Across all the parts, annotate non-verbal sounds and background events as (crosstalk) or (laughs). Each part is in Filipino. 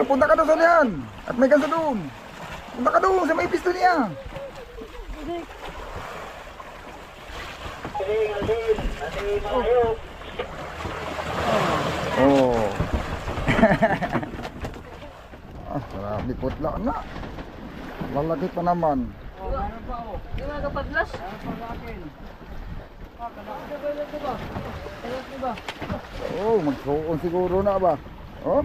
niya, punta ka doon sa. At may ganso doon. Punta ka doon sa may pisto niya. Oh. (laughs) ah, marami putla na. Lalaki pa naman. Yung mga kapadlas. Oh, magsuon siguro na ba? Oh?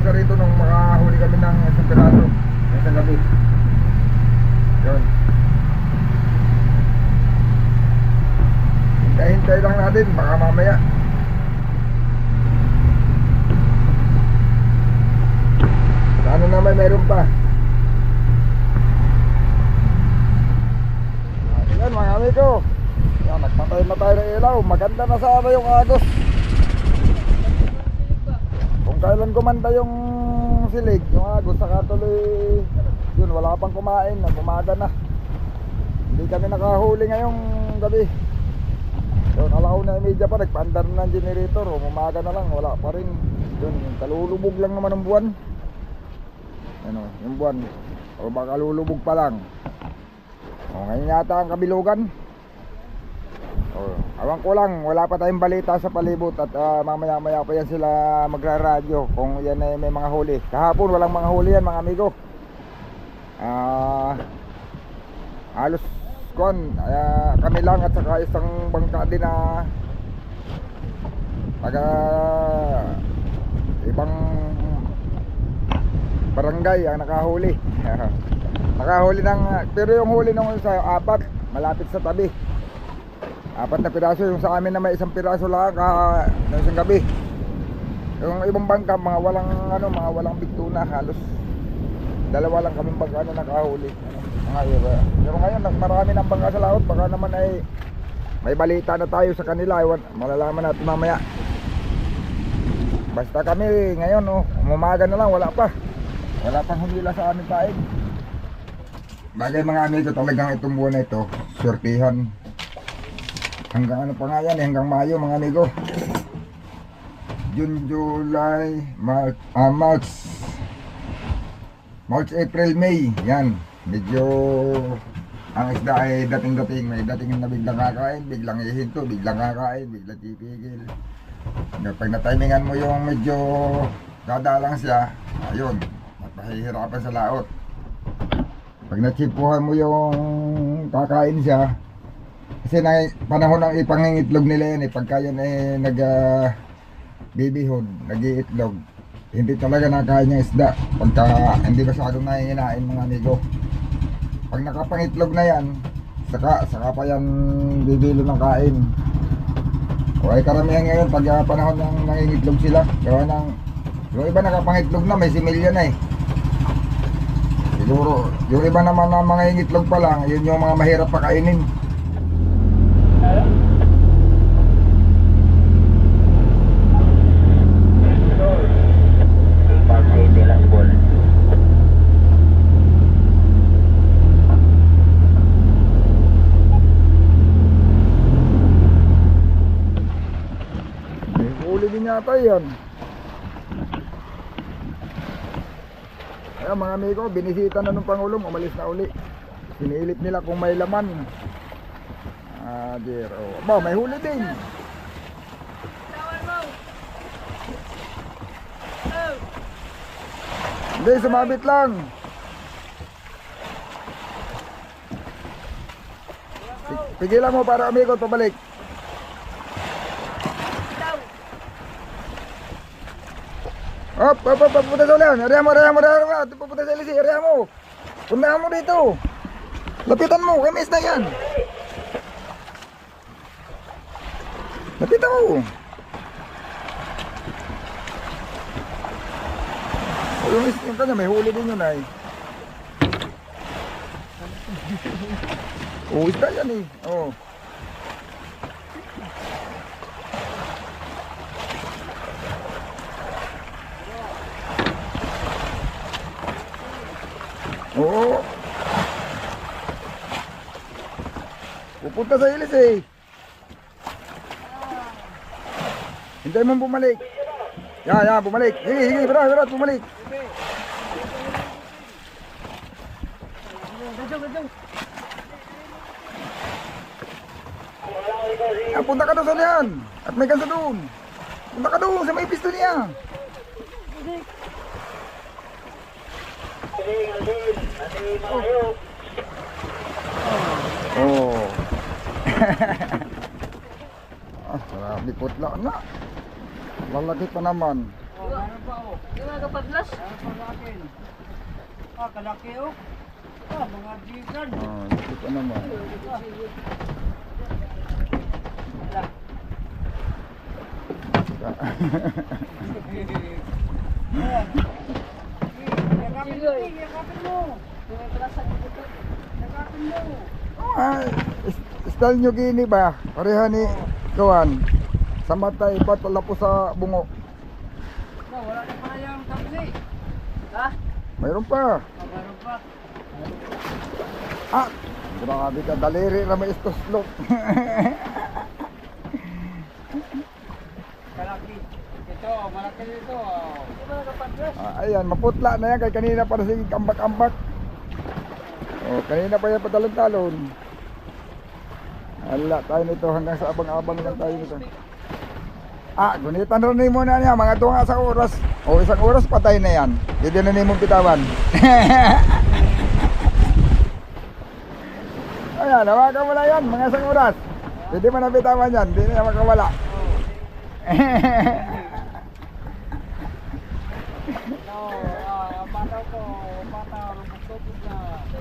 mas maaga pa sa rito nung makahuli kami ng isang piraso. Isang gabi. Yun. Hintay-hintay lang natin, baka mamaya. Sana naman meron pa. Yan mga amigo. Yan, nagpatay na tayo ng ilaw. Maganda na sana yung agos. Kung kailan kumanda yung silig, yung agos, saka tuloy, yun, wala pang kumain, bumaga na. Hindi kami nakahuli ngayong gabi. Yun, alaw na media pa, nagpaandar na ng generator, umaga na lang, wala pa rin. Yun, kalulubog lang naman ng buwan. Ano, yung buwan. O baka lulubog pa lang. O, ngayon yata ang kabilugan. O, awan ko lang, wala pa tayong balita sa palibot at ah, mamaya-maya pa yan sila magra-radyo kung yan ay may mga huli. Kahapon walang mga huli yan mga amigo. Ah, halos kon, ah, kami lang at saka isang bangka din na taga ibang barangay ang nakahuli. (laughs) nakahuli ng pero yung huli nung sa apat malapit sa tabi. Apat na piraso yung sa amin na may isang piraso lang ka ng isang gabi. Yung ibang bangka mga walang ano mga walang bigtuna halos dalawa lang kaming bangka na nakahuli. Mga iba. Pero ngayon marami ng bangka sa laot baka naman ay may balita na tayo sa kanila. Ewan, malalaman natin mamaya. Basta kami ngayon oh, umaga na lang wala pa. Wala pang humila sa aming paig. Bagay mga amigo talagang itong buwan na ito, sortihan. Hanggang ano pa nga yan, eh, hanggang Mayo mga amigo. June, July, March, ah, March, March, April, May. Yan, medyo ang isda ay dating-dating. May dating na biglang kakain, biglang ihinto, biglang kakain, biglang titigil. Pag natimingan mo yung medyo dadalang siya, ayun, mapahihirapan sa laot. Pag natsipuhan mo yung kakain siya, kasi na panahon ng ipangingitlog nila yan eh, pagka yan eh nag uh, bibihon, nag-iitlog, hindi talaga nakain yung isda pagka hindi masyadong nahihinain mga amigo. Pag nakapangitlog na yan, saka, saka pa yan bibilo ng kain. O ay karamihan ngayon pag ah, panahon ng nangingitlog sila, gawa ng yung iba nakapangitlog na, may similya na eh. Siguro, yung iba naman na mga ingitlog pa lang, yun yung mga mahirap pakainin. Yan. Ayan mga amigo, binisita na ng Pangulong, umalis na uli. Sinilip nila kung may laman. Ah, dear. Oh. Aba, may huli din. Hindi, sumabit lang. Pi- Pigilan mo para amigo, pabalik. Daw. Hop, hop, hop, hop, punta sa ulan. Area mo, area mo, area mo. Pupunta sa ilisi, area mo. Punta mo dito. Lapitan mo, kay na yan. Lapitan mo. O, yung, is- yung kanya, may huli din yun ay. Oo, isda yan eh. Oo. Oo. Pupunta sa ilis eh. Hintay mo bumalik. Yan, yan, bumalik. Sige, sige, berat, berat, bumalik. Yan, punta ka doon sa liyan. At may gansa doon. Punta ka doon sa may pisto niya. Oh. (laughs) ah, marami putla na. Lalaki pa naman. Oh, ano pa oh? Di ba kapadlas? Ah, kalaki oh. Ah, mga jigan. Ah, lalaki pa naman. (laughs) Yakapin mo, yakapin mo. Yakapin mo. Is- style nyo gini ba? Pareha ni Kawan. Sa matay, ba't wala po sa bungo? No, wala na pala yung taxi. Ha? Mayroon pa. Meron pa. Ah, grabe ka, daliri na may istoslok. Kalaki. Ito, malaki dito. oh. Ah, ayan, maputla na yan, kay kanina para sige kambak-ambak. Oh, kanina pa yan patalon-talon. Ala, tayo nito hanggang sa abang-abang lang tayo nito. Ah, gunitan rin mo niya, mga tunga sa oras. O isang oras patay na yan. Hindi na nimong bitawan. (laughs) Ayan, hawakan mo na yan, mga isang oras. Hindi mo na bitawan yan, hindi na makawala. No, (laughs) ah, ang bata ko, bata, rubog-tubog na.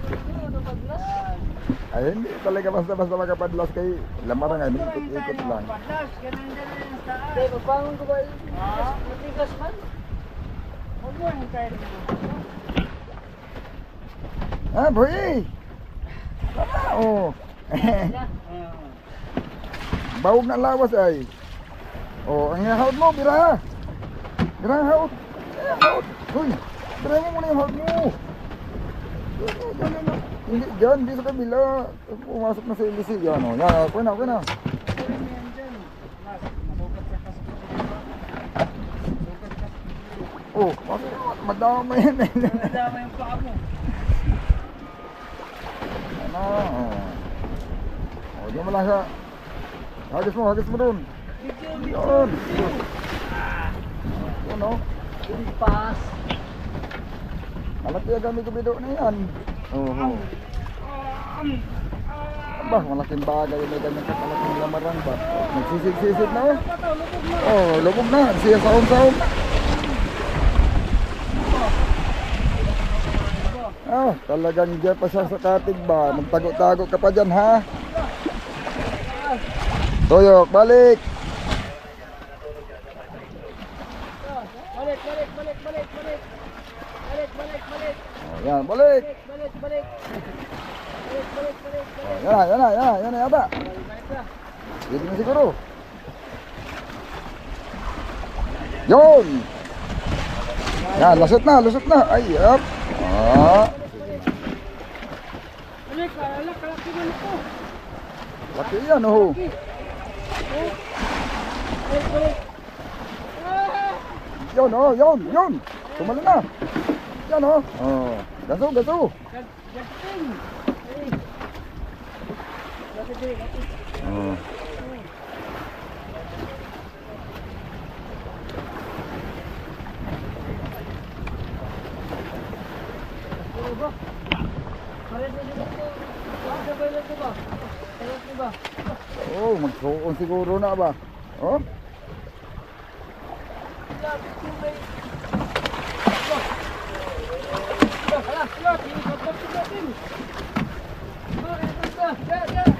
Di ba kapadlas? Yan. Ay, hindi talaga basta-basta makapadlas kay lamarang ay ikot-ikot lang. Padas, ganun din yung saan. Di ba bangon ko ba? Ah. Matigas man. Huwag mo hintayin mo. Ah, boy! Tama, oh. Ah. (laughs) Bawog na lawas ay. Oh, ang haut mo, bira. Bira ang. Eh, haut. Uy, bira mo muna yung haut mo. Yan, yan, yan, yan. Hindi, dyan, di sa kabila. Pumasok na sa ilisi. Yan, oh. Yan, oh. Okay na, okay na. Yan, yan. Oh. Madama yan. Nadama yung paa mo. Ano, oh. Dyan mo lang siya. Hagis mo, hagis mo doon. Yun. Yun, oh. Impas. Malaki ang gamit ko bido na yan. Oo. Aba, malaking bagay may ganyan ka malaking lamarang ba? Nagsisig-sisig na oh. Oh, lubog na. Siya saom-saom. Ah, talagang dyan pa siya sa katig ba? Magtago-tago ka pa dyan ha? Toyok! Balik, balik, balik, balik, balik. Balik, balik, balik. Oh, yan, balik! Balik, balik. Balik, balik, balik. Oh, yan na, yan na, yan na, yan na yata. Balik na. Siguro. Yun! Yan, lusot na, lusot na. Ay, up. Ah, laki yan, oh. Yun, oh, yun, yun. Tumalo na. yan oh. Oh, gaso, gaso. Jag- Jagting. Eh. Lagi diri, lagi. Oh. Puro ba? Pares na dito. Wala sa bayan ko ba? Pares na ba? Oh, magsuon siguro na ba? Oh. Hala, hala, tinitapos ko natin. Oh, ito ka. Ya,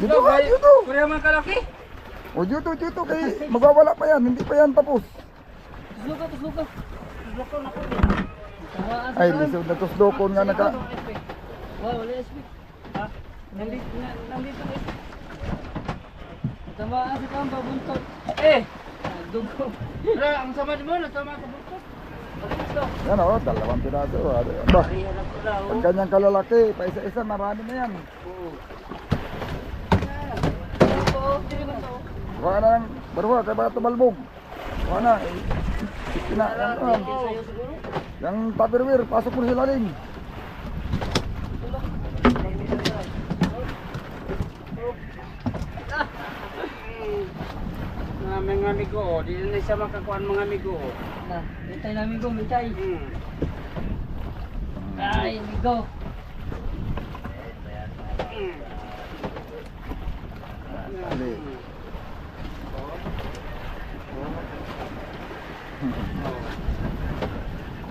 Dito ka. Dito! Kaya man kalaki. O dito, dito kay magwawala pa yan. Hindi pa yan tapos. Tusluka, tusluka. Tusluka na ko. Tamaan sa Ay, lisod na tuslokon nga naka... Wow, wala SP. Ha? Nandito, na, nandito na. Tamaan sa kaan, babuntot. Eh, Dugo. wala ang sama mo na tama ka buto. Gusto. Yan o, dalawang piraso. Ano ba? Oh. Pag kanyang kalalaki, pa isa-isa, marami na yan. Oo. Baka na lang, barwa, kaya baka tumalbog. Baka na, eh. Pina, yan, yan. Yung tupperware, pasok mo sila rin. Tulong. Na mga amigo, di na siya makakuan mga amigo. Na, mitay namin ko, mitay. Hmm. Ay, amigo. Hmm. Ali.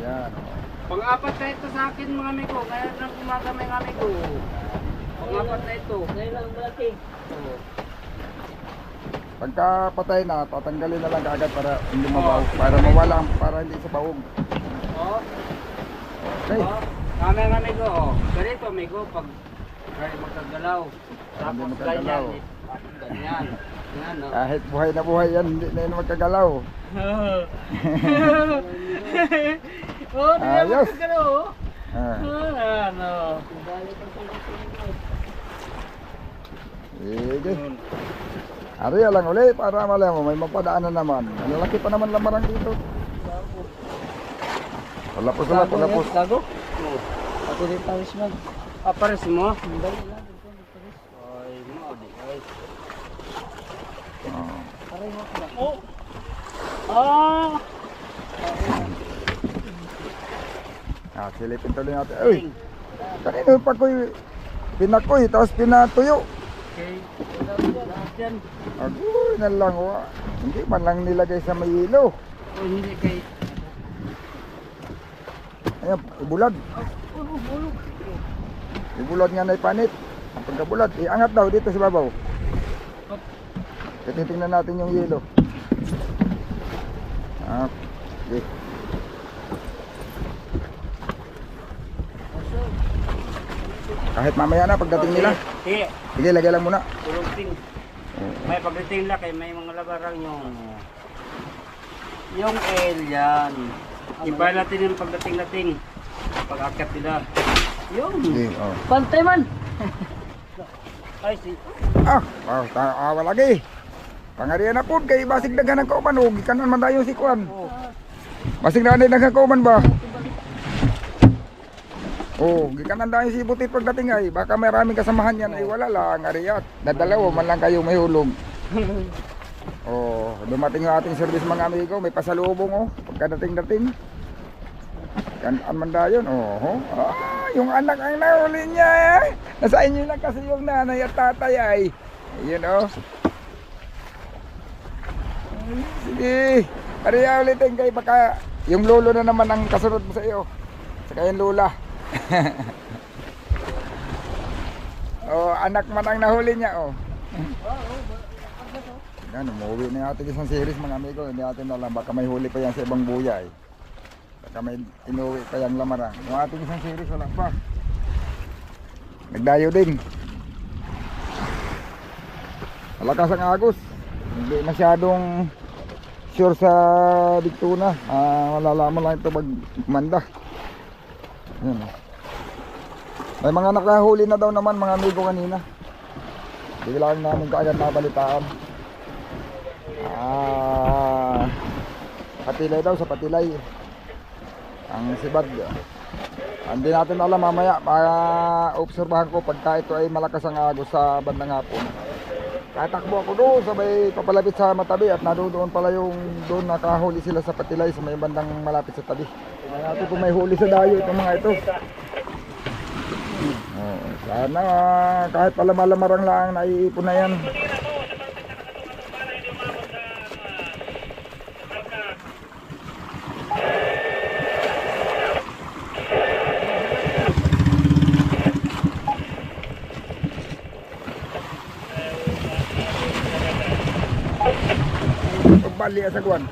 Yan. o. Pang-apat na ito sa akin mga amigo. Ngayon lang umaga mga amigo. Pang-apat na ito. Ngayon lang malaki. Oh. Pagka patay na, tatanggalin na lang kaagad para hindi mabaw, para mawala, para hindi sa bawog. Oh. Okay. Oh. Ah, mga amigo, oh. Ganito amigo, pag kaya magkagalaw. Tapos Hindi magkagalaw. ganyan. eh. Ganyan. Ganyan, no? Kahit buhay na buhay yan, hindi na yun magkagalaw. (laughs) oh, Ayos. Ayos. oh. Ah. Ah, ano. Sige. Ari lang uli para malaman mo, may mapadaanan naman. Ang lalaki pa naman lamarang dito. Wala po sila, wala po. Gago? Pati rin paris man. Ah, pares mo? Dali lang. Ay, mo. Ay. Oh. Ba? Oh. Ah. Ah, silipin tuloy natin. Uy, kanino pa ko'y pinakoy, tapos pinatuyo. Okay. Agoy na lang, wa. Hindi man lang nilagay sa may ilo. O hindi kay... Ayan, ulog. Ibulad nga na ipanit. Ang pagkabulad, iangat daw dito sa babaw. Titingnan natin yung yelo. Ah, okay. Kahit mamaya na pagdating nila. Sige. Sige, lagay lang muna. Tulog. May pagdating lang kay may mga labarang yung yung L yan. Iba natin yung pagdating-dating. Pag-akyat nila. Yung. Sige, oh. Pantay man. (laughs) Ay, si. Ah, ah, ta awa lagi. Pangarian na po, kay basig daghan ng kauman, oh. Gikanan man tayo si Kwan. Basig na daghan ng kauman ba? Oh, gikanan tayo si Butit pagdating ay. Baka may maraming kasamahan yan ay wala lang, ariyat. Dadalawa man lang kayo may hulog. (laughs) Oh, dumating yung ating service mga amigo, may pasalubong oh, pagkadating-dating. Gandaan man dayon, oh. Ah, yung anak ang nahuli niya eh. Nasa inyo lang kasi yung nanay at tatay ay. Ayun oh. Sige. Pariya ulitin kay baka yung lolo na naman ang kasunod mo sa iyo. Saka yung lola. (laughs) oh, anak man ang nahuli niya oh. (laughs) Yan, umuwi na yung ating isang series mga amigo. Hindi natin alam, baka may huli pa yan sa ibang buya. Baka may inuwi pa yung lamarang. Yung ating isang series, wala pa. Nagdayo din. Malakas ang agos. hindi masyadong sure sa big tuna. Ah, malalaman lang ito pag manda. Yan. oh. May mga nakahuli na daw naman mga amigo kanina. Bigla lang namin kaagad nabalitaan. Ah, patilay daw sa patilay. Ang sibad. Hindi natin alam mamaya. Para obserbahan ko pagka ito ay malakas ang agos sa bandang hapon. Tatakbo ako doon, sabay papalapit sa matabi at nadoon pala yung doon nakahuli sila sa patilay sa may bandang malapit sa tabi. Tingnan natin kung may huli sa dayo itong mga ito. Oh, sana ah, kahit pala malamarang lang naiipon na yan. Pagbali sa kuwan.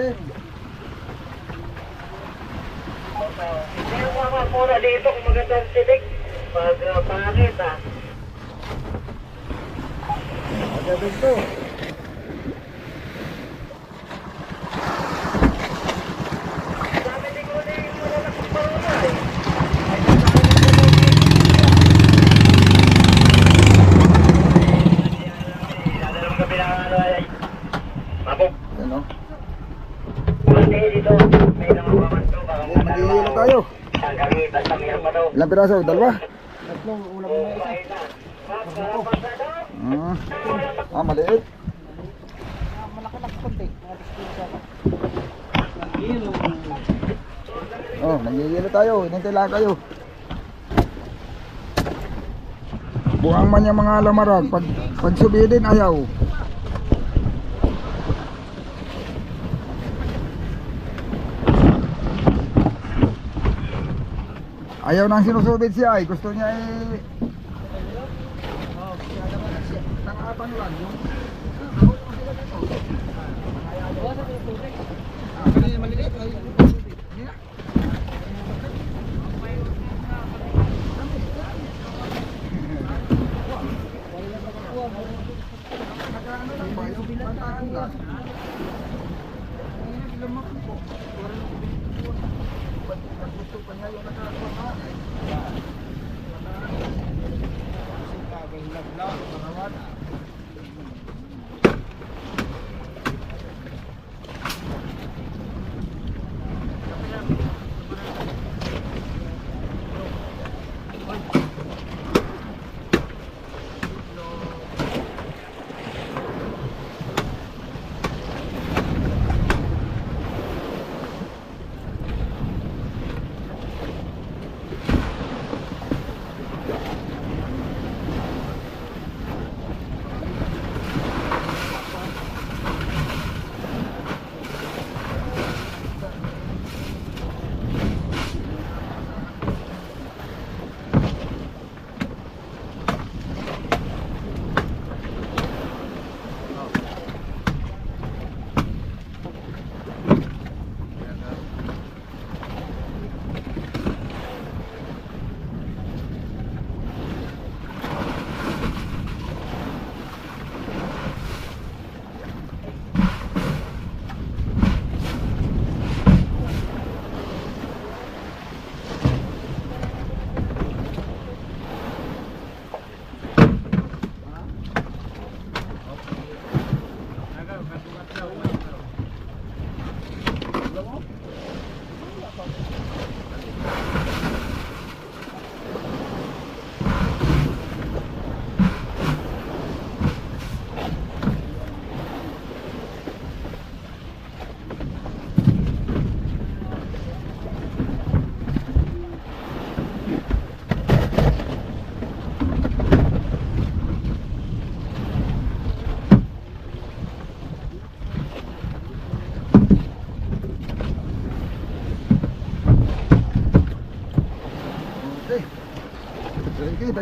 Oh, kabila din. Hindi mo mga muna dito kung magandang silik. Pag uh, pangit ah. Agad to. Sabi ni ko na yung malalaking paruna eh. Yan oh. Pati dito, may namapaman to. Baka Okay, Mag-iilo tayo. Hanggang basta mayroon pa to. Ilang piraso? Dalawa? Tatlong ulam na isa. Ah, maliit. Ah, malaki lang konti. Oh, nag-iilo tayo. Hinintay lang kayo. Buang man yung mga lamarag. Pag, pag subidin, ayaw. Ayaw Ayaw nang sinusubid siya eh. Gusto niya eh. Nakakapang lang yung... Maliliit, Gusto pa niya yung nakakapang Não.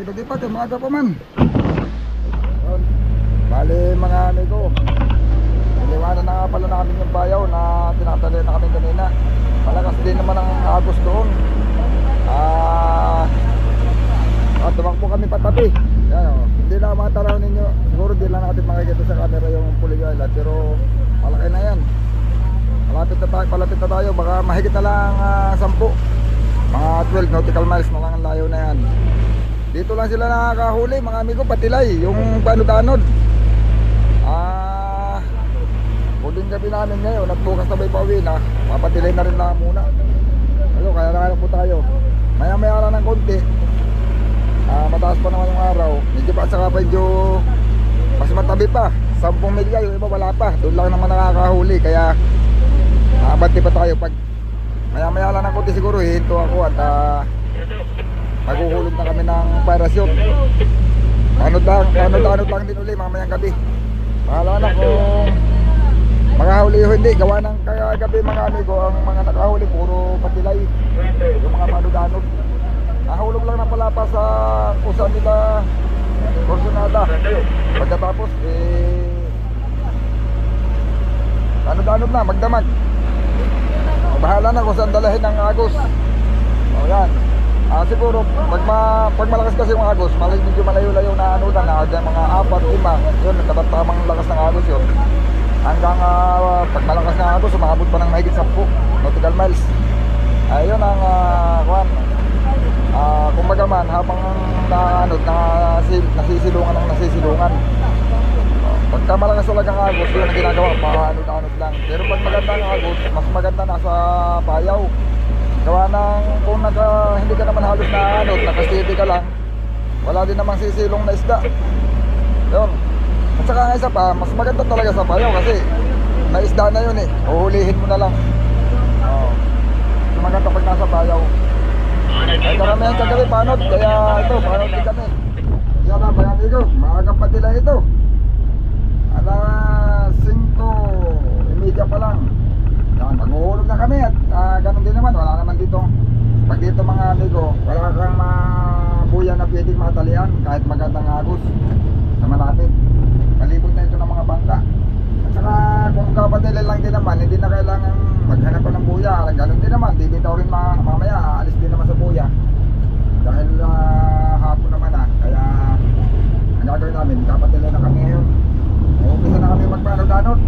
Pa, umaga pa man. Yun. Bali mga amigo, iniwanan na nga pala namin yung bayaw na tinatali na kami kanina. Malakas din naman ang agos doon. Ah, at tumakbo kami patabi. Yan o. Hindi na mataraw ninyo. Siguro di lang natin makikita sa camera yung Island. Pero malaki na yan. Malapit na tayo, palapit na tayo. Baka mahigit na lang ah, 10. Mga 12 nautical miles na lang layo na yan. Dito lang sila nakakahuli mga amigo patilay. Yung panudanod. Ah, huling gabi namin ngayon at bukas na may pauwi na. Papatilay na rin na muna. Ayun, kaya nakahanap po tayo. Maya maya lang ng konti. Ah, mataas pa naman yung araw. Medyo pa saka medyo mas matabi pa. 10 milya, yung iba wala pa. Doon lang naman nakakahuli. Kaya nakabati pa tayo pag maya maya lang ng konti siguro. Hinto ako at ah, maghuhulog na kami ng parachute. Ano lang, ano lang, ano lang din uli mamayang gabi. Bahala na kung makahuli o hindi. Gawa ng kagabi mga amigo, ang mga nakahuli puro patilay. Yung mga panudanod. Nahulog lang na pala pa sa kusa nila Corsonada. Pagkatapos, eh, danod-danod na, magdamag. Bahala na kung saan dalahin ng agos. O yan. Ah, siguro, pag, ma, pag malakas kasi yung agos, malay medyo malayo-layo na ano na, na dyan mga apat, lima, yun, tamang lakas ng agos yun. Hanggang ah, pag malakas na agos, umabot pa ng mahigit 10 nautical miles. Ayun ang uh, kwan. Ah, kumbaga man habang na ano na nasisilungan ng nasisilungan. Ah, Pagka malakas talaga ang agos, yun ang ginagawa, paanod-anod lang. Pero pag maganda ang agos, mas maganda nasa payaw. Gawa ng kung naka, hindi ka naman halos na ano, nakastiti ka lang, wala din namang sisilong na isda. Yun. At saka nga isa pa, mas maganda talaga sa payaw kasi may isda na yun eh. Uhulihin mo na lang. Oo. Mas maganda pag nasa payaw. Ay karamihan sa gabi panot, kaya ito, panot din kami. Yan na, bayan ito, maaga pa nila ito. Alas 5, imedya pa lang. Yan, maghuhulog na kami at ah, ganun din naman, wala naman dito. Pag dito mga amigo, wala kang mabuya na pwedeng matalian kahit magandang agos sa malapit. Palibot na ito ng mga bangka. At saka kung kapatid lang din naman, hindi na kailangan maghanap ng buya. Ganun din naman, di bitaw rin ma- mamaya, aalis din naman sa buya. Dahil ah, hapon naman ah, kaya ang gagawin namin, kapatid na kami ngayon. Umpisa na kami magpanod-anod.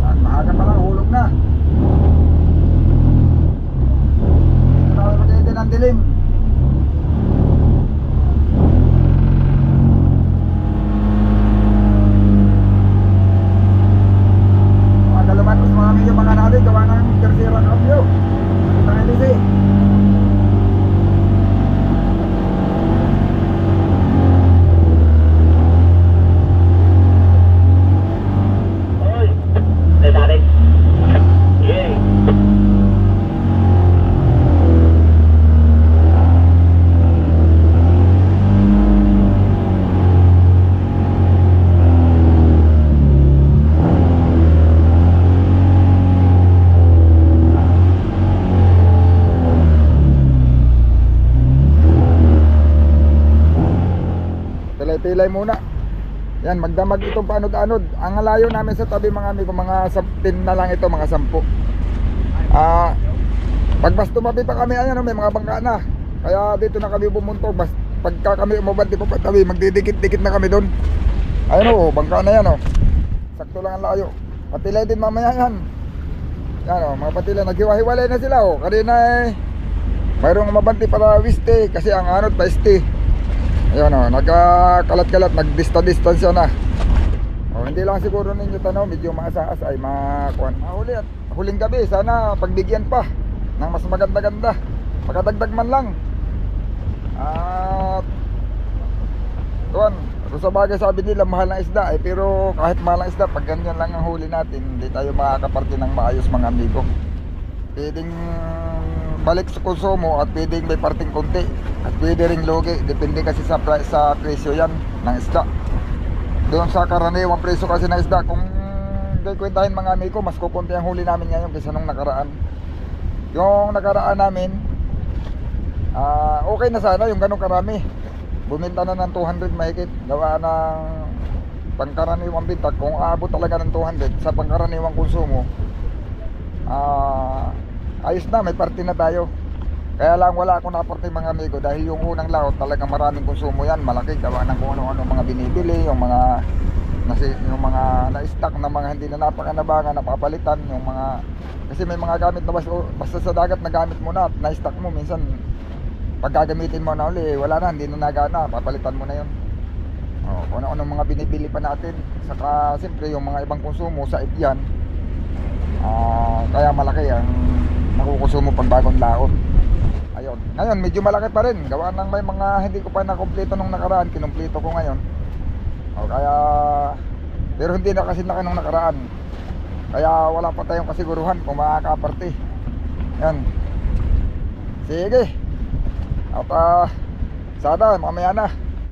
At maaga pa lang, hulog na. Dito na kami mag-edit ng dilim. Mga galuman ko sa mga medyo mga natin, gawa ng tercera cambio. Ang LC. Hoy, Cesare. Yay. Pilay-pilay muna. Yan, magdamag itong paanod-anod. Ang layo namin sa tabi mga amigo, mga 10 na lang ito, mga 10. Ah, pag mas tumabi pa kami, ayan, oh, may mga bangka na. Kaya dito na kami bumunto. Bas, pagka kami umabante pa patabi, magdidikit-dikit na kami doon. Ayun oh, bangka na yan oh. Sakto lang ang layo. Patilay din mamaya yan. Yan oh, mga patilay. Naghiwa-hiwalay na sila oh. Kanina eh, mayroong umabante para wiste kasi ang anod pa este. Ayun o, nagkakalat-kalat, nagdista-distansya na. O, hindi lang siguro ninyo tanaw, medyo maasaas ay makuan. Mahuli at huling gabi, sana pagbigyan pa ng mas maganda-ganda. Makadagdag man lang. At, kuan, kung sa bagay sabi nila mahal ng isda eh, pero kahit mahal ng isda, pag ganyan lang ang huli natin, hindi tayo makakaparte ng maayos mga amigo. Pwedeng balik sa konsumo at pwedeng may parting konti at pwede ring logi depende kasi sa sa presyo yan ng isda doon sa karaniwang presyo kasi ng isda kung kwentahin mga amigo mas kukunti ang huli namin ngayon kaysa nung nakaraan Yung nakaraan namin, ah okay na sana yung ganong karami. Buminta na ng 200 mahigit. Gawa ng pangkaraniwang binta. Kung aabot talaga ng 200 sa pangkaraniwang konsumo, ah ayos na, may party na tayo. Kaya lang wala akong naporte mga amigo dahil yung unang laot talagang maraming konsumo yan, malaki gawa ng kung ano-ano mga binibili, yung mga nasi, yung mga na-stock na mga hindi na napakanabangan, napapalitan, yung mga kasi may mga gamit na basta, basta sa dagat na gamit mo na, at na-stock mo minsan pag gagamitin mo na uli, wala na, hindi na nagana, papalitan mo na yun. Oh, kung ano-ano mga binibili pa natin. Saka siyempre yung mga ibang konsumo sa yan, ah kaya malaki ang nakukonsumo pag bagong laot. Ayun. Ngayon, medyo malaki pa rin. Gawa ng may mga hindi ko pa nakompleto nung nakaraan. Kinumpleto ko ngayon. O kaya... Pero hindi na kasi laki nung nakaraan. Kaya wala pa tayong kasiguruhan kung makakaparte. Yan. Sige. At ah, sana mamaya na.